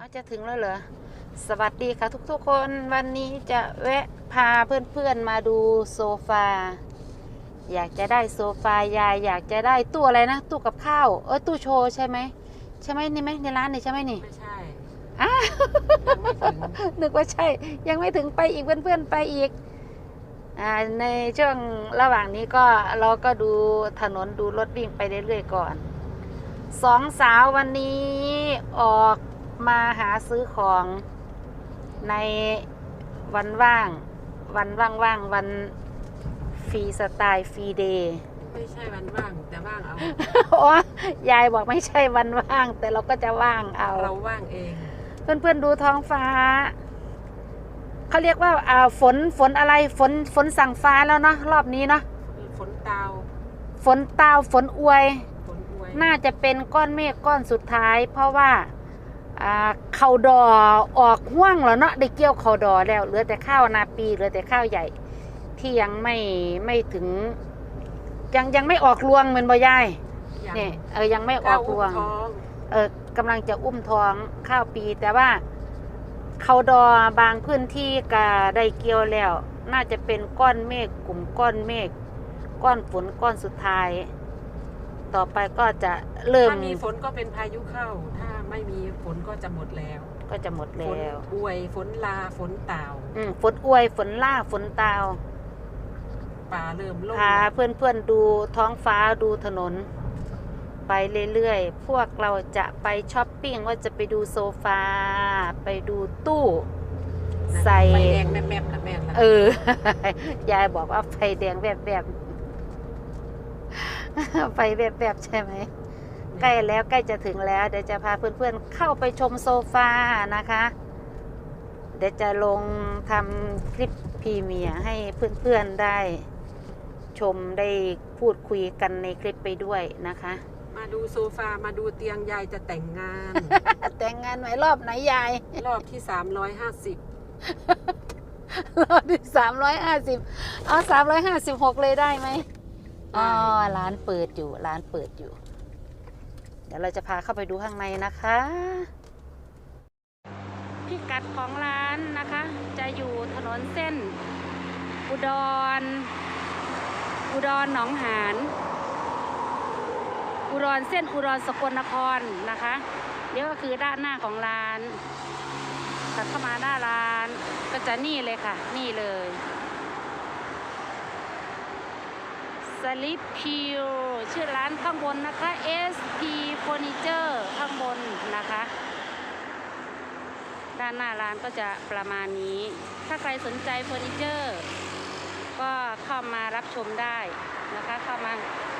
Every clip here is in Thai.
เอาจะถึงแล้วเหรอ สวัสดีค่ะทุกๆคนวันนี้จะแวะพาเพื่อนๆมาดูโซฟา อยากจะได้โซฟายายอยากจะได้ตู้อะไรนะ ตู้กับข้าว เออตู้โชว์ใช่ไหมใช่ไหมนี่ไหมในร้านนี่ใช่ไหมนี่ไม่ใช่อะยังไม่ถึงนึกว่าใช่ ยังไม่ถึงไปอีกเพื่อนๆไปอีกอ่าในช่วงระหว่างนี้ก็เราก็ดูถนนดูรถวิ่งไปเรื่อยๆก่อนสองสาววันนี้ออก มาหาซื้อของในวันว่าง วันว่างๆวันฟรีสไตล์ฟรีเดย์ไม่ใช่วันว่างแต่ว่างเอาโอ้ยายบอกไม่ใช่วันว่าง แต่เราก็จะว่างเอา เราว่างเอง เพื่อนๆดูท้องฟ้าเขาเรียกว่าอ่าฝนฝนอะไรฝนฝนสั่งฟ้าแล้วเนาะรอบนี้เนาะฝนตาวฝนตาวฝนอวยฝนอวยน่าจะเป็นก้อนเมฆก้อนสุดท้าย เพราะว่าอ่า เขาดอออกห่วงแล้วเนาะได้เกี่ยวเขาดอแล้วเหลือแต่ข้าวนาปีเหลือแต่ข้าวใหญ่ ที่ยังไม่ไม่ถึง ยังยังไม่ออกรวงเหมือนบ่ยายอย่างเนี่ยเออยังไม่อก้าอกวรอุ้วมงท้องเออกำลังจะอุ้มท้องข้าวปี แต่ว่าเขาดอบางพื้นที่ก็ได้เกี่ยวแล้ว น่าจะเป็นก้อนเมฆกลุ่มก้อนเมฆก้อนฝนก้อนสุดท้าย ต่อไปก็จะเริ่มถ้ามีฝนก็เป็นพายุเข้าถ้า ไม่มีฝนก็จะหมดแล้วก็จะหมดฝนแล้วอวยฝนลาฝนตาวอืมฝนอวยฝนล่าฝนตาวป่าเริ่มโล่งพาเพื่อนๆดูท้องฟ้าดูถนน ไปเรื่อยๆ พวกเราจะไปช้อปปิ้งว่าจะไปดูโซฟา ไปดูตู้ ใส่ ไฟแดงแม่แม่ละแม่ละเออ ยายบอกว่าไฟแดงแบบแบบไฟแบบแบบใช่ไหม ใกล้แล้วใกล้จะถึงแล้ว เดี๋ยวจะพาเพื่อนๆเข้าไปชมโซฟานะคะ เดี๋ยวจะลงทำคลิปพรีเมียร์ให้เพื่อนๆได้ชมได้พูดคุยกันในคลิปไปด้วยนะคะ มาดูโซฟามาดูเตียงยายจะแต่งงาน แต่งงานไหมรอบไหนยาย รอบที่350รอบที่สามร้อยห้าสิบเอาสามร้อยห้าสิบหกเลยได้ไหมอ๋อร้านเปิดอยู่ร้านเปิดอยู่ เดี๋ยวเราจะพาเข้าไปดูข้างในนะคะ พิกัดของร้านนะคะ จะอยู่ถนนเส้น อุดร อุดรหนองหานอุดรเส้นอุดรสกลนครนะคะเดี๋ยวก็คือด้านหน้าของร้านถัดเข้ามาหน้าร้านก็จะนี่เลยค่ะ นี่เลย สลิปพิวชื่อร้านข้างบนนะคะ SP Furniture ข้างบนนะคะ ด้านหน้าร้านก็จะประมาณนี้ ถ้าใครสนใจเฟอร์นิเจอร์ ก็เข้ามารับชมได้นะคะเข้ามา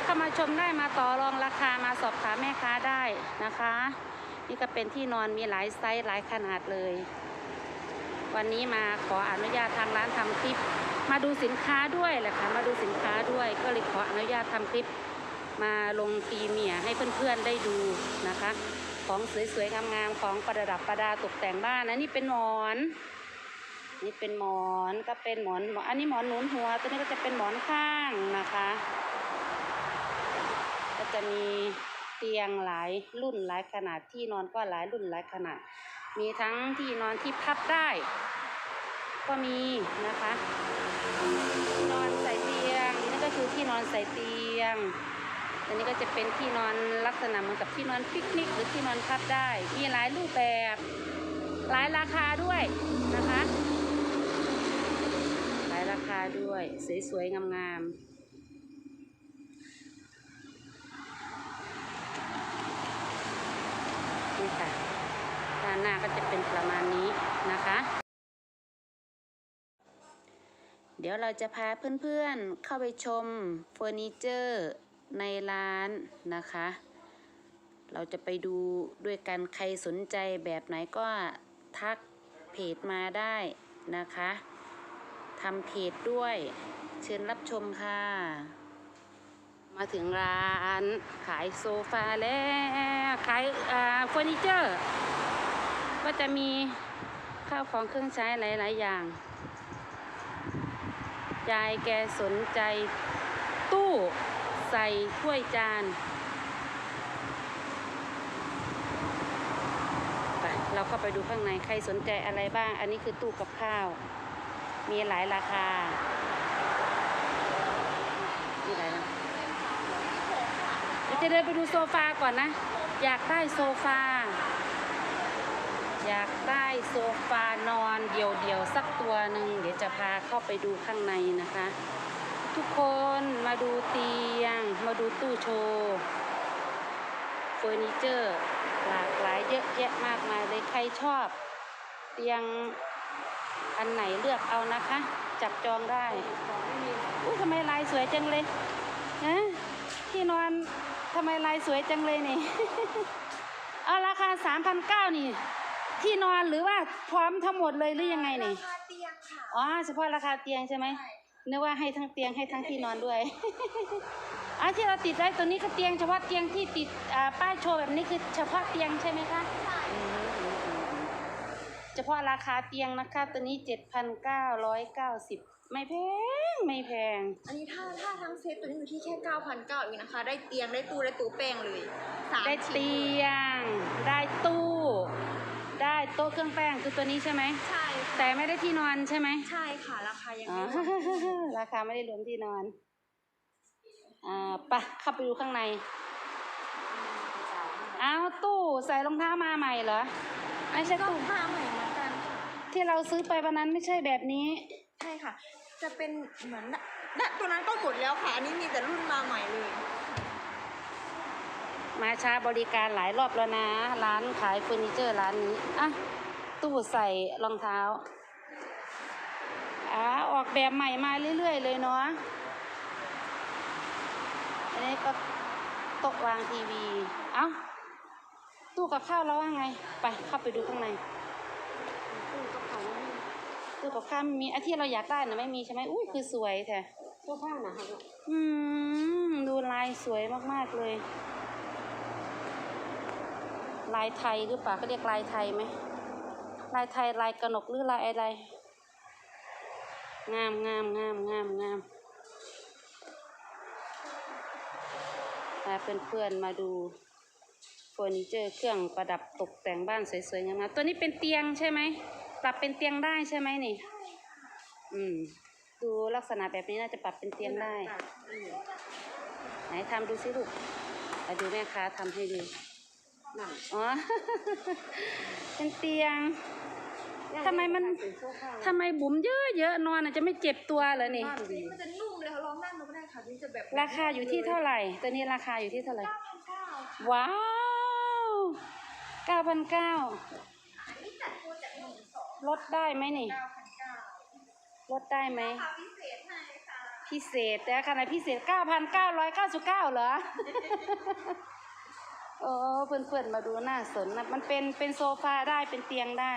เข้ามาชมได้มาต่อรองราคามาสอบถามแม่ค้าได้นะคะ นี่ก็เป็นที่นอนมีหลายไซส์หลายขนาดเลย วันนี้มาขออนุญาตทางร้านทำคลิป มาดูสินค้าด้วยแหละค่ะมาดูสินค้าด้วยก็เลยขออนุญาตทำคลิปมาลงปีเมียให้เพื่อนๆได้ดูนะคะ ของสวยๆงามๆของประดับประดาตกแต่งบ้านนะนี่เป็นหมอน นี่เป็นหมอนก็เป็นหมอนอันนี้หมอนหนุนหัวตัวนี้ก็จะเป็นหมอนข้างนะคะ ก็จะมีเตียงหลายรุ่นหลายขนาดที่นอนก็หลายรุ่นหลายขนาด มีทั้งที่นอนที่พับได้ ก็มีนะคะ นอนใส่เตียงนี่ก็คือที่นอนใส่เตียงอันนี้ก็จะเป็นที่นอนลักษณะเหมือนกับที่นอนปิกนิกหรือที่นอนพับได้ มีหลายรูปแบบหลายราคาด้วยนะคะ หลายราคาด้วยสวยๆงามๆนี่ค่ะด้านหน้าก็จะเป็นประมาณนี้นะคะ เดี๋ยวเราจะพาเพื่อนๆเข้าไปชมเฟอร์นิเจอร์ในร้านนะคะ เราจะไปดูด้วยกันใครสนใจแบบไหนก็ทักเพจมาได้นะคะทำเพจด้วย เชิญรับชมค่ะ มาถึงร้านขายโซฟาแล้วขายเฟอร์นิเจอร์ ก็จะมีข้าวของเครื่องใช้หลาย ๆ อย่าง ยายแกสนใจ ตู้ใส่ถ้วยจานไปเราเราเข้าไปดูข้างในใครสนใจอะไรบ้าง อันนี้คือตู้กับข้าว มีหลายราคามีหลายราคาเดี๋ยวจะเดินไปดูโซฟาก่อนนะ อยากได้โซฟา อยากได้โซฟานอนเดี่ยวๆสักตัวหนึ่งเดี๋ยวจะพาเข้าไปดูข้างในนะคะ ทุกคนมาดูเตียง มาดูตู้โชว์เฟอร์นิเจอร์หลากหลายเยอะแยะมากมายเลยใครชอบ เตียงอันไหนเลือกเอานะคะ จับจองได้อุ้ยทำไมลายสวยจังเลยฮะที่นอนทำไมลายสวยจังเลยนี่ เอาราคาสามพันเก้านี่ ที่นอนหรือว่าพร้อมทั้งหมดเลยหรือยังไงนี่ราคาเตียงค่ะอ๋อเฉพาะราคาเตียงใช่ไหมนึกว่าให้ทั้งเตียงให้ทั้งที่นอนด้วยอะที่เราติดไว้ตัวนี้ก็เตียงเฉพาะเตียงที่ติดอ่าป้ายโชว์แบบนี้คือเฉพาะเตียงใช่ไหมคะอืมอืมอืมอืมเฉพาะราคาเตียงนะคะตัวนี้เจ็ดพันเก้าร้อยเก้าสิบไม่แพงไม่แพง อันนี้ถ้าถ้าทั้งเซตตัวนี้อยู่ที่แค่9,900เองนะคะ ได้เตียงได้ตู้ได้ตู้แป้งเลยสามได้ชิ้นเตียง ได้ตู้ได้ โต๊ะเครื่องแป้งคือตัวนี้ใช่ไหม ใช่ค่ะแต่ไม่ได้ที่นอนใช่ไหม ใช่ค่ะ ราคายังอ๋อ ไม่รวมราคาไม่ได้รวมที่นอน อ่าไปะเข้าไปดูข้างในอ้าวตู้ใส่รองเท้ามาใหม่เหรอ ไม่ใช่ก็ตู้ผ้าใหม่เหมือนกันค่ะ ที่เราซื้อไปวันนั้นไม่ใช่แบบนี้ ใช่ค่ะ จะเป็นเหมือนน่ะน่ะตัวนั้นก็หมดแล้วค่ะ อันนี้มีแต่รุ่นมาใหม่เลย มาช้าบริการหลายรอบแล้วนะ ร้านขายเฟอร์นิเจอร์ร้านนี้อะตู้ใส่รองเท้าอ่าออกแบบใหม่มาเรื่อย ๆ เลยเนาะอันนี้ก็โต๊ะวางทีวี เอ้า ตู้กับข้าวเราว่าไง ไปเข้าไปดูข้างใน ตู้กับเขาไม่มีตู้กับข้าวมีอันที่เราอยากได้นะไม่มีใช่ไหมอุ้ยคือสวยแท้เสื้อผ้านะคะอืม ดูลายสวยมากๆเลย ลายไทยหรือเปล่าเขาเรียกลายไทยไหมลายไทยลายกระหนกหรือลายอะไร งามงามงามงามงามพาเพื่อนๆมาดูเฟอร์นิเจอร์เครื่องประดับตกแต่งบ้านสวยๆงามๆตัวนี้เป็นเตียงใช่ไหมปรับเป็นเตียงได้ใช่ไหมนี่ อืม ดูลักษณะแบบนี้น่าจะปรับเป็นเตียงได้ ไหนทำดูสิลูกมาดูแม่ค้าทำให้ดู นั่นอ๋อ เป็นเตียง ทำไมมัน เป็นเสื้อผ้าทำไมบุ๋มเยอะเยอะๆนอนอาจจะไม่เจ็บตัวเหรอนี่ บ้านดีมันจะนุ่มเลยค่ะลองนั่งดูก็ได้ค่ะ นี่จะแบบราคาอยู่ที่เท่าไหร่ ตัวนี้ราคาอยู่ที่เท่าไหร่9,900ค่ะว้าวเก้าพันเก้าอันนี้จัดโปรจากหนึ่งสองลดได้ไหมนี่9,900ลดได้ไหมราคาพิเศษให้ค่ะพิเศษแต่ขนาดพิเศษเก้าพันเก้าร้อยเก้าสิบเก้าเหรอ โอ้เพื่อนๆมาดูน่าสนนะมันเป็นเป็นโซฟาได้เป็นเตียงได้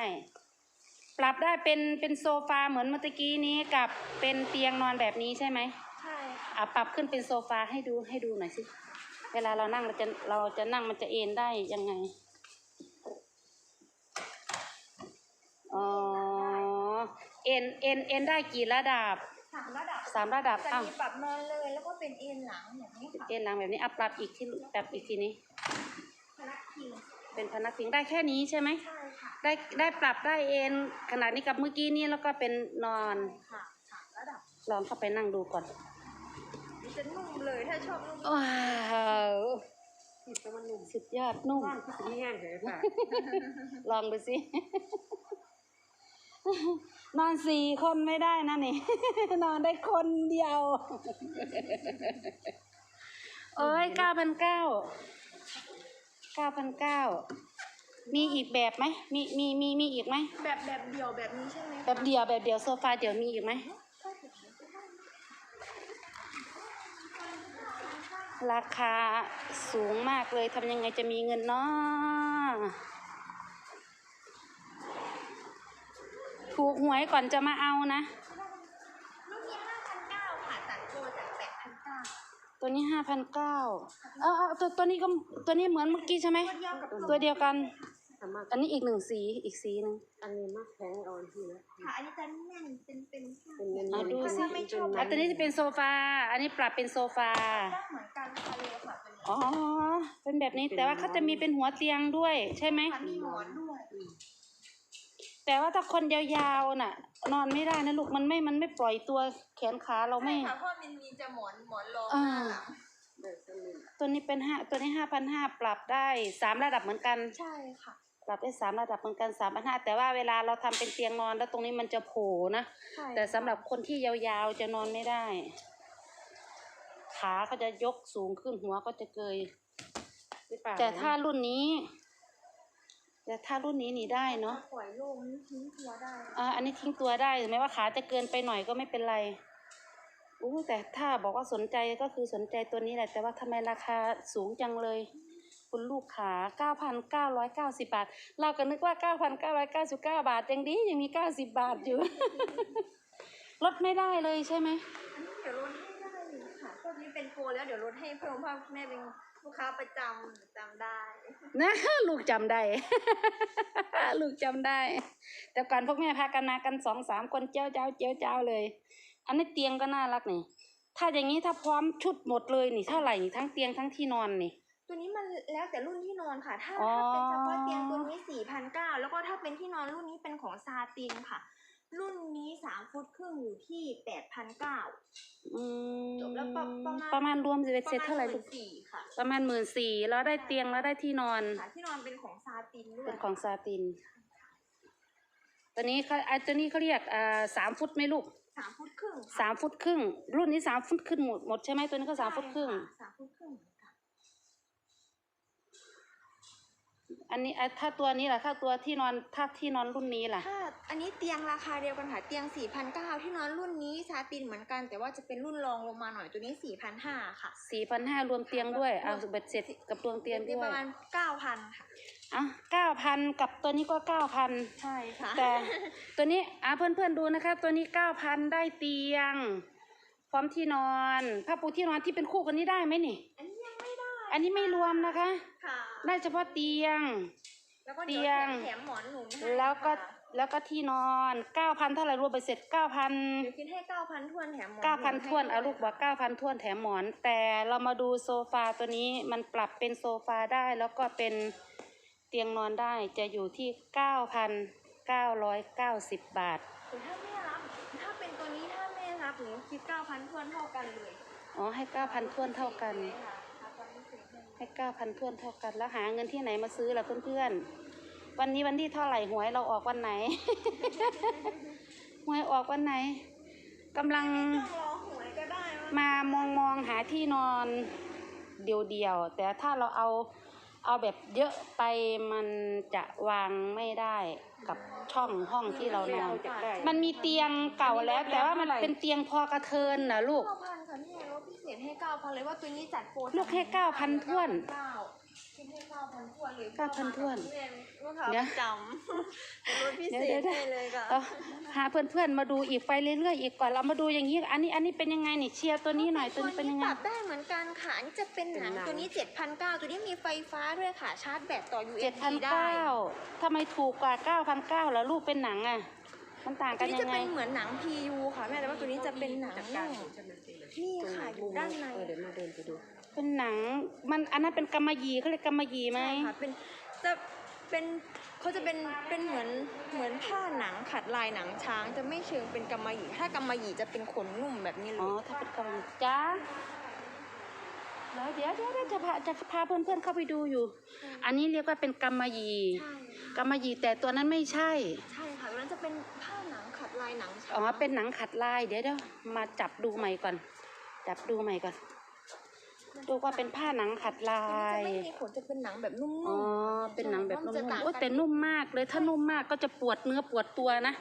ปรับได้เป็นเป็นโซฟาเหมือนเมื่อตะกี้นี้กับเป็นเตียงนอนแบบนี้ใช่ไหมใช่ค่ะอะปรับขึ้นเป็นโซฟาให้ดูให้ดูหน่อยสิเวลาเรานั่งเราจะเราจะนั่งมันจะเอนได้ยังไงอ๋อเอ็นเอ็นเอ็นได้กี่ระดับ สามระดับสามระดับจะอ้าว มีปรับนอนเลยแล้วก็เป็นเอ็นหลังอย่างนี้ค่ะเอ็นหลังแบบนี้อะปรับอีกที่ปรับอีกทีนี้ พนักพิงเป็นพนักพิงได้แค่นี้ใช่ไหม ใช่ค่ะได้ได้ปรับได้เอ็นขนาดนี้กับเมื่อกี้นี้แล้วก็เป็นนอนค่ะสามระดับลองเข้าไปนั่งดูก่อนมันจะนุ่มเลยถ้าชอบนุ่มว้าวที่แต่มันหนุ่มสุดยอดนุ่มบ้านที่สีแห้งเลยค่ะลองดูสิ นอนสี่คนไม่ได้นะนี่ นอนได้คนเดียวโอ้ยเก้าพันเก้าเก้าพันเก้ามีอีกแบบไหมมีมีมีมีอีกไหมแบบแบบเดียวแบบนี้ใช่ไหมแบบเดียวแบบเดียวโซฟาเดียวมีอีกไหมราคาสูงมากเลยทำยังไงจะมีเงินเนาะ ถูกหวยก่อนจะมาเอานะรุ่นนี้ห้าพันเก้าค่ะจัดโปรจากแปดพันเก้าตัวนี้ห้าพันเก้าเออเออตัวตัวนี้ก็ตัวนี้เหมือนเมื่อกี้ใช่ไหมตัวเดียวกับตัวเดียวกัน สามารถอันนี้อีกหนึ่งสีอีกสีหนึ่งอันนี้มากแพงเอาอันที่นะ ค่ะ อันนี้จะแน่นเป็นเป็นเป็นเงินอะดูสิไม่ชอบอันตัวนี้จะเป็นโซฟา อันนี้ปรับเป็นโซฟา ก็เหมือนกันค่ะเลยค่ะเป็นอ๋อ เป็นแบบนี้แต่ว่าเขาจะมีเป็นหัวเตียงด้วยใช่ไหม ค่ะมีหมอนด้วย แต่ว่าถ้าคนยาวๆน่ะ นอนไม่ได้นะลูกมันไม่มันไม่ปล่อยตัวแขนขาเราไม่ ใช่ค่ะเพราะมันมีจะหมอนหมอนรองอ่าหน้าหลังเบิกสลิมตัวนี้เป็นห้าตัวนี้ห้าพันห้าปรับได้สามระดับเหมือนกัน ใช่ค่ะปรับได้สามระดับเหมือนกันสามพันห้าแต่ว่าเวลาเราทำเป็นเตียงนอนแล้วตรงนี้มันจะโผล่นะ ใช่แต่สำหรับคนที่ยาวๆจะนอนไม่ได้ ขาก็จะยกสูงขึ้นหัวก็จะเกยที่ป่าแต่ถ้ารุ่นนี้ แต่ถ้ารุ่นนี้หนีได้เนาะปล่อยโล่งนี่ทิ้งตัวได้อ่าอันนี้ทิ้งตัวได้ถึงแม้ว่าขาจะเกินไปหน่อยก็ไม่เป็นไรอู้แต่ถ้าบอกว่าสนใจก็คือสนใจตัวนี้แหละ แต่ว่าทำไมราคาสูงจังเลย คุณลูกขา9,990 บาท เราก็นึกว่า 9,999 บาทยังดียังมี 90 บาทอยู่ ลดไม่ได้เลยใช่ไหมอันนี้เดี๋ยวลดให้ได้อยู่ค่ะพวกนี้เป็นโปรแล้วเดี๋ยวลดให้เพิ่มเพราะแม่เป็น ลูกค้าประจำจำได้ นะลูกจำได้ ลูกจำได้ แต่ก่อนพวกแม่พากันมากันสองสามคนเจ้าเจ้าเจ้าเจ้าเลย อันนี้เตียงก็น่ารักนี่ ถ้าอย่างนี้ถ้าพร้อมชุดหมดเลยนี่เท่าไหร่นี่ทั้งเตียงทั้งที่นอนนี่ ตัวนี้มันแล้วแต่รุ่นที่นอนค่ะ ถ้าอ๋อ ถ้าเป็นเฉพาะเตียงตัวนี้สี่พันเก้าแล้วก็ถ้าเป็นที่นอนรุ่นนี้เป็นของซาตินค่ะ รุ่นนี้สามฟุตครึ่งอยู่ที่แปดพันเก้า อืมจบแล้วประประมาณ ประมาณรวมสิบเอ็ดเซตเท่าไหร่ปลูระกมาณสี่ค่ะประมาณหมื่นสี่แล้วได้เตียงแล้วได้ที่นอน ค่ะที่นอนเป็นของซาตินด้วยเป็นของซาติน ตัวนี้เขาไอ้ตัวนี้เขาเรียกอ่าสามฟุตไหมลูกสามฟุตครึ่งค่ะสามฟุตครึ่ง รุ่นนี้สามฟุตครึ่งหมดหมดใช่ไหมตัวนี้ก็สามฟุตครึ่ง ใช่ะสามฟุตครึ่งเหมื อนกันอันนี้อะถ้าตัวนี้ล่ะถ้าตัวที่นอนถ้าที่นอนรุ่นนี้ล่ะ ถ้าอันนี้เตียงราคาเดียวกันค่ะเตียงสี่พันเก้าที่นอนรุ่นนี้ซาตินเหมือนกัน แต่ว่าจะเป็นรุ่นรองลงมาหน่อยตัวนี้สี่พันห้าค่ะสี่พันห้ารวมเตียงด้วยเอาเบ็ดเสร็จกับรวมเตียงเตียงด้ปวยระมาณเก้าพันค่ะ อะเก้าพันกับตัวนี้ก็เก้าพัน ใช่ค่ะ แต่ตัวนี้อะเพื่อนๆดูนะคะ ตัวนี้เก้าพันได้เตียง พร้อมที่นอนผ้าปูที่นอนที่เป็นคู่กันนี้ได้ไหมนี่ อันนี้ยังไม่ได้อันนี้ไม่รวมนะคะ ค่ะ ได้เฉพาะเตียง แล้วก็เตีเดี๋ยยวงแถมหมอนหนุนให้แล้วก็ค่ะแล้วก็ที่นอนเก้าพันเท่าไหร่รวมไปเสร็จเก้าพันเดี๋ยวคิดให้เก้าพันทวนแถมหมอนเก้าพันหให้ทวนเอาด้วยลูกบอกเก้าพันทวนแถมหมอน แต่เรามาดูโซฟาตัวนี้มันปรับเป็นโซฟาได้แล้วก็เป็นเตียงนอนได้จะอยู่ที่เก้าพันเก้าร้อยเก้าสิบบาทแต่ถ้าแม่รับ ถ้าเป็นตัวนี้ถ้าแม่รับหนูคิดเก้าพันทวนเท่ากันเลยอ๋อให้เก้าพันทวนเท่ากัน ใช่ค่ะราคาพิเศษเลย ให้เก้าพันทวนเท่ากัน แล้วหาเงินที่ไหนมาซื้อล่ะเพื่อนๆ วันนี้วันที่เท่าไหร่หวยเราออกวันไหน หวยออกวันไหนกำลังไม่ต้องรอหวยก็ได้ว่มามองมองหาที่นอนเดียวๆ แต่ถ้าเราเอาเอาแบบเยอะไปมันจะวางไม่ได้กับช่องห้องที่เรานอน มันมีเตียงเก่าแล้ว แต่ว่ามันเป็นเตียงพอกระเทินนะลูก เก้าพันค่ะแม่ลดพิเศษให้เก้าพันเลยว่าตัวนี้จัดโปรลูกให้9,000ถ้วนเก้าคิดให้เก้าพันทวนเลย9,000ถ้วนลูกค้าเดี๋ปยวระจำลดพิเศเดี๋ยวษเดี๋ยวให้เลยค่ะเอาหาเพื่อนๆมาดูอีกไปเรื่อยๆอีกก่อนเรามาดูอย่างนี้อันนี้อันนี้เป็นยังไงนี่เชียร์ตัวนี้หน่อยตัวนี้เป็นยังไง ปรับได้เหมือนกันค่ะอันนี้จะเป็นหนังตัวนี้เจ็ดพันเก้าตัวนี้มีไฟฟ้าด้วยค่ะชาร์จแบตต่อ เจ็ด USB พันได้เก้าทำไมถูกกว่าเก้าพันเก้าแล้วลูกเป็นหนังอะ มันต่างตักัวนนี้ยัจะงไง เป็นเหมือนหนัง PU ค่ะแม่แต่ว่าตัวนี้จะเป็นหนังจากการของใช่ไหมตีเลย นี่ค่ะอยู่ด้านในเออเดี๋ยวมาเดินไปดูเป็นหนังมันอันนั้นเป็นกำมะหยี่เขาเรียกกำมะหยี่ไหมใช่ค่ะเป็นจะเป็นเขาจะเป็นเป็นเหมือนเหมือนผ้าหนังขัดลายหนังช้างจะไม่เชิงเป็นกำมะหยี่ถ้ากำมะหยี่จะเป็นขนนุ่มแบบนี้เลอ๋อยถ้าเป็นกำมะหยี่จ้าแล้วเดี๋ยวเดี๋ยวเดี๋ยวจะพาจะพาเพื่อนๆเข้าไปดูอยู่ อันนี้เรียกว่าเป็นกำมะหยี่ใช่กำมะหยี่แต่ตัวนั้นไม่ใช่ ใช่ค่ะตัวนั้นจะเป็นผ้าหนังขัดลายหนังช้างอ๋อ เป็นหนังขัดลาย เดี๋ยวเดี๋ยวมาจับดูใหม่ก่อน จับดูใหม่ก่อน ดูว่าเป็นผ้าหนังขัดลาตัวนี้จะย ไม่มีขนจะเป็นหนังแบบนุ่มๆอ๋อ เป็นหนังแบบนุ่จะมต่างๆโอ้ยกัแต่นุ่มมากเลย ถ้านุ่มมากก็จะปวดเนื้อปวดตัวนะ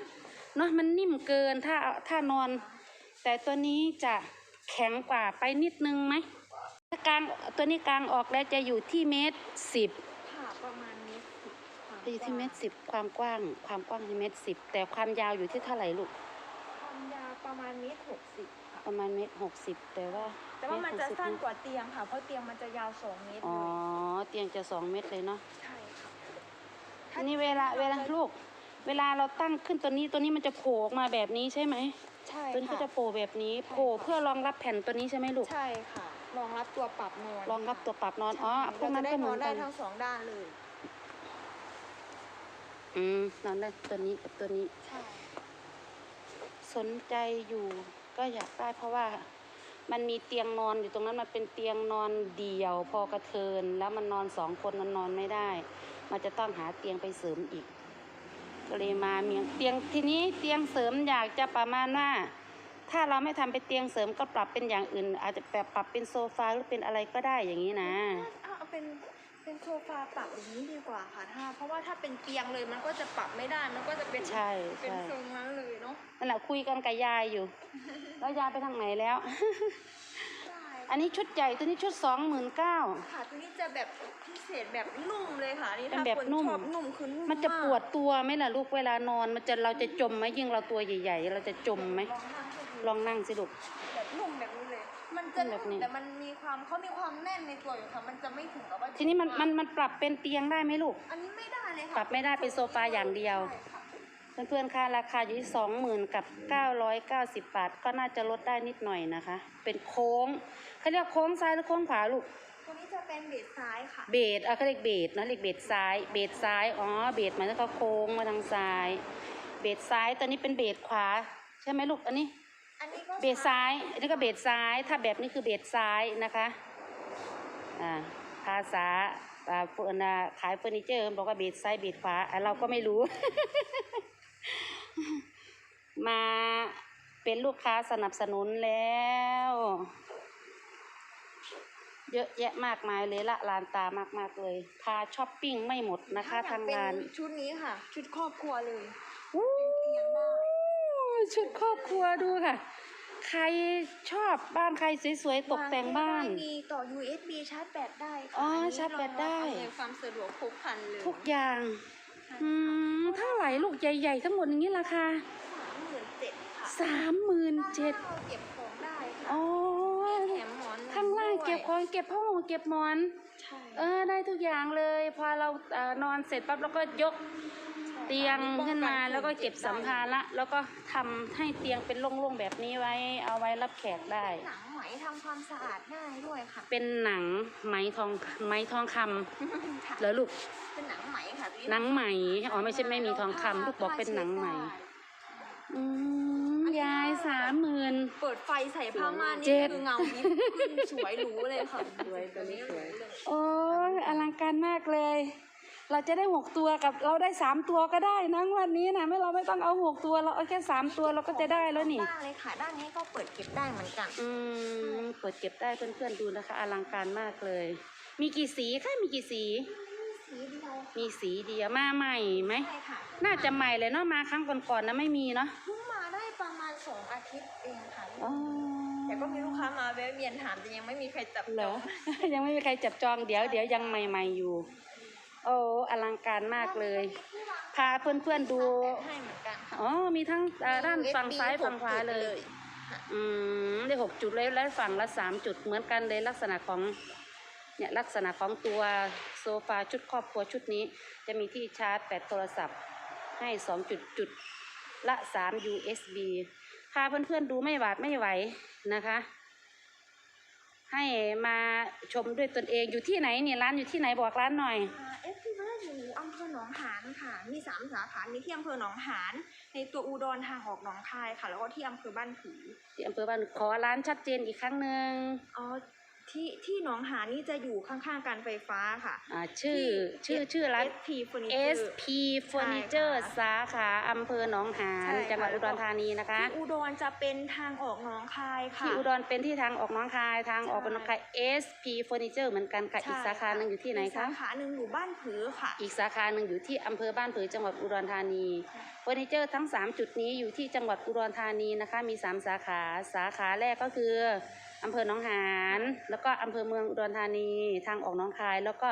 เนาะมันนิ่มเกิน ถ้าเอาถ้านอน แต่ตัวนี้จะแข็งกว่าไปนิดนึงไหมถ้ากลางตัวนี้กลางออกแล้วจะอยู่ที่เมตรสิบค่ะประมาณนี้ค่ะจะอยู่ที่เมตรสิบความกว้าง ความกว้างที่เมตรสิบแต่ความยาวอยู่ที่เท่าไหร่ลูก ความยาวประมาณเมตรหกสิบค่ะ ประมาณเมตรหกสิบแต่ว่าแต่ว่ามันจะเตรหกสิบสั้นกว่าเตียงค่ะ เพราะเตียงมันจะยาวสองเมตรอ๋อเลยเตียงจะสองเมตรเลยเนาะใช่ค่ะอันนี้เวลาเวลาลูก เวลาเราตั้งขึ้นตัวนี้ตัวนี้มันจะโผล่ออกมาแบบนี้ใช่ไหมใช่ตัวนี้ก็ค่ะจะโผล่แบบนี้โผล่เพื่อรองรับแผ่นตัวนี้ใช่ไหมลูกใช่ค่ะรองรับตัวปรับนอนรองรับตัวปรับนอนอ๋อใช่พวกนั้นก็เหมือนเราจะได้นอนได้กันทั้งสองด้านเลยอืมนอนได้ตัวนี้กับตัวนี้ใช่สนใจอยู่ ก็อยากได้เพราะว่ามันมีเตียงนอนอยู่ตรงนั้นมันเป็นเตียงนอนเดี่ยวพอกระเทิน แล้วมันนอนสองคนมันนอนไม่ได้ มันจะต้องหาเตียงไปเสริมอีกก็เลยมาเมียงเตียงทีนี้เตียงเสริมอยากจะประมาณว่า ถ้าเราไม่ทำเป็นเตียงเสริมก็ปรับเป็นอย่างอื่น อาจจะแบบปรับเป็นโซฟาหรือเป็นอะไรก็ได้อย่างนี้นะเอาเป็น เป็นโซฟาปรับอย่างนี้ดีกว่าค่ะถ้าเพราะว่าถ้าเป็นเตียงเลยมันก็จะปรับไม่ได้ มันก็จะเป็นใช่เป็นใช่ทรงนั้นเลยเนาะนั่นแหละคุยกันกับยายอยู่ แล้วยายไปทางไหนแล้วใช่อันนี้ชุดใหญ่ตัวนี้ชุดสองหมื่นเก้า ค่ะตัวนี้จะแบบพิเศษแบบนุ่มเลยค่ะนี่เป็นถ้าแบบคนนุ่ม ชอบนุ่มคือนุ่มมันจะากปวดตัวไหมล่ะลูกเวลานอน มันจะเราจะจมไหมยิ่งเราตัวใหญ่ ๆ เราจะจมไหม ลองนั่งให้ดูลองนั่งสิลูก จะแบบนี้นุ่มแต่มันมีความเขามีความแน่นในตัวอยู่ค่ะ มันจะไม่ถึงกับว่าทีนี้มันมันมันปรับเป็นเตียงได้ไหมลูก อันนี้ไม่ได้เลยค่ะปรับไม่ได้เป็นโซฟาอย่างเดียว ใช่ค่ะเพื่อนๆค่ะราคาอยู่ที่สองหมื่นกับเก้าร้อยเก้าสิบบาท ก็น่าจะลดได้นิดหน่อยนะคะ เป็นโค้งเขาเรียกโค้งซ้ายหรือโค้งขวาลูก ตัวนี้จะเป็นเบสซ้ายค่ะ เบสอะเขาเรียกเบสนะเรียกเบสซ้าย เบสซ้าย อ๋อ เบสหมายถึงเขาโค้งมาทางซ้าย เบสซ้าย ตอนนี้เป็นเบสขวา ใช่ไหมลูก อันนี้ อันนี้ก็เบสซ้าย อันนี้ก็เบสซ้าย ถ้าแบบนี้คือเบสซ้ายนะคะ อ่า ภาษาอ่าเฟิร์นอ่าขายเฟอร์นิเจอร์บอกว่าเบสซ้ายเบสขวาอะเราก็ไม่รู้ มาเป็นลูกค้าสนับสนุนแล้ว เยอะแยะมากมายเลยละลานตามาก ๆ เลย พาช้อปปิ้งไม่หมดนะคะถ้อยกทางเป็นร้าน ชุดนี้ค่ะ ชุดครอบครัวเลย อู้เตียงได้ ชุดครอบครัวดูค่ะ ใครชอบบ้านใครสวยๆตกแต่งบ้านวได้มีต่อ USB ชาร์จแบตได้ค่ะอ๋ออันนี้ชาร์จแบตได้อำนวยความสะดวกครบครันเลยทุกอย่างอืมเท่าไหร่ลูกใหญ่ๆ ทั้งหมดอย่างนี้ราคาสามหมื่นเจ็ดสามหมื่นเจ็ดค่ะด้านล่างเราเก็บของได้ค่ะอ๋อ แถมหมอนข้างล่างเก็บขด้อวยงเก็บผ้าห่มเก็บหมอน ใช่เออได้ทุกอย่างเลย พอเราเอ่อนอนเสร็จปั๊บเราก็ยก เตียงขึ้นมาแล้วก็เก็บสัมภาระแล้วก็ทำให้เตียงเป็นโล่งๆแบบนี้ไว้ เอาไว้รับแขกได้ หนังไหมทำความสะอาดได้ด้วยค่ะ เป็นหนังไหมทองไหมทองคำค่ะเหรอลูก เป็นหนังไหมค่ะตัวหนังไหมอ๋อไม่ใช่ไม่มีทองคำลูกบอกเป็นหนังไหมอืมยายสามหมื่น เปิดไฟใส่ผ้าม่านเจ็นี่ด คือเงาวิบขึ้นสวยหรูเลยค่ะสวยตัวนี้สวยเลยโอ้ยอลังการมากเลย เราจะได้หกตัวกับเราได้สามตัวก็ได้นะงวันนี้นะไม่เราไม่ต้องเอาหกตัวเราเอาแค่สามตัวเราก็จะได้แล้วนี่ด้านเลยค่ะ ด้านนี้ก็เปิดเก็บได้เหมือนกัน อืมเปิดเก็บได้เพื่อนๆดูนะคะ อลังการมากเลย มีกี่สีคะมีกี่สี สีเดียวมีสีเดียวมาใหม่ไหม ใช่ค่ะน่าจะใหม่เลยเนาะมาครั้งก่อนๆนะไม่มีเนาะเพิ่งมาได้ประมาณสองอาทิตย์เองค่ะ อ๋อ แต่ก็มีลูกค้ามาแวะเวียนถามแต่ยังไม่มีใครจับเหรจออง ยังไม่มีใครจับจองเดี๋ยวเดี๋ยวยังใหม่ ๆอยู่ โอ้อลังการมากเลย พาเพื่อนๆดู ให้เหมือนกันค่ะ อ๋อ มีทั้งเอ่อด้านมี USB ฝั่งซ้ายฝั่งขวาหกจุดเลย ค่ะ อืม ได้หกจุดเลยและฝั่งละสามจุดเหมือนกันเลยลักษณะของ เนี่ยลักษณะของตัวโซฟาชุดครอบครัวชุดนี้ จะมีที่ชาร์จแบตโทรศัพท์ ให้สองจุดจุดละสาม USB พาเพื่อนๆดูไม่หวาดไม่ไหวนะคะ ให้มาชมด้วยตนเองอยู่ที่ไหนเนี่ยร้านอยู่ที่ไหนบอกร้านหน่อย เอฟซีบ้านอยู่อำเภอหนองหานค่ะ มีสามสาขา มีที่อำเภอหนองหาน ในตัวอุดรทางออกหนองคายค่ะ แล้วก็ที่อำเภอบ้านผือที่อำเภอบ้านขอร้านชัดเจนอีกครั้งหนึ่งอ๋อ ที่ที่หนองหานนี่จะอยู่ข้างๆการไฟฟ้าค่ะ อ่าชื่อชื่อชื่อร้าน SP Furniture SP Furniture ใช่ค่ะสาขาอำเภอหนองหานใช่ค่ะ จังหวัดอุดรธานีนะคะ ที่อุดรจะเป็นทางออกหนองคายค่ะ ที่อุดรเป็นที่ทางออกหน้องคายทางออกเป็นหน้องคาย SP Furniture เหมือนกันค่ะ ใช่ อีกสาขาหนึ่งอยู่ที่ไหนอีกคะ สาขาหนึ่งอยู่บ้านผือค่ะ อีกสาขาหนึ่งอยู่ที่อำเภอบ้านผือจังหวัดอุดรธานีค่ะ เฟอร์นิเจอร์ทั้ง 3 จุดนี้อยู่ที่จังหวัดอุดรธานีนะคะ มี 3 สาขา สาขาแรกก็คือ อำเภอหนองหานแล้วก็อำเภอเมืองอุดรธานีทางออกหน้องคาย แล้วก็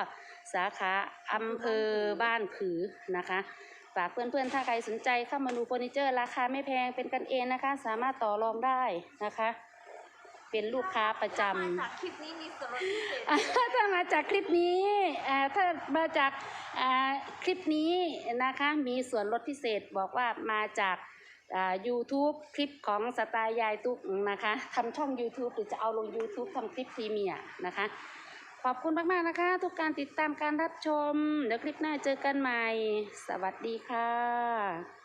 สาขาอำเภอบ้านผือนะคะฝากเพื่อนๆ ถ้าใครสนใจเข้ามาดูเฟอร์นิเจอร์ ราคาไม่แพงเป็นกันเองนะคะ สามารถต่อรองได้นะคะ เป็นลูกค้าประจำมาจากคลิปนี้มีส่วนลดพิเศษอ่าถ้ามาจากคลิปนี้อ่าถ้ามาจากอ่าคลิปนี้นะคะ มีส่วนลดพิเศษบอกว่ามาจาก อ่า YouTube คลิปของสไตล์ยายตุ๊กนะคะทำช่อง YouTube หรือจะเอาลง YouTube ทำคลิปพรีเมียร์นะคะ ขอบคุณมาก ๆ นะคะ ทุกการติดตามการรับชม เดี๋ยวคลิปหน้าเจอกันใหม่ สวัสดีค่ะ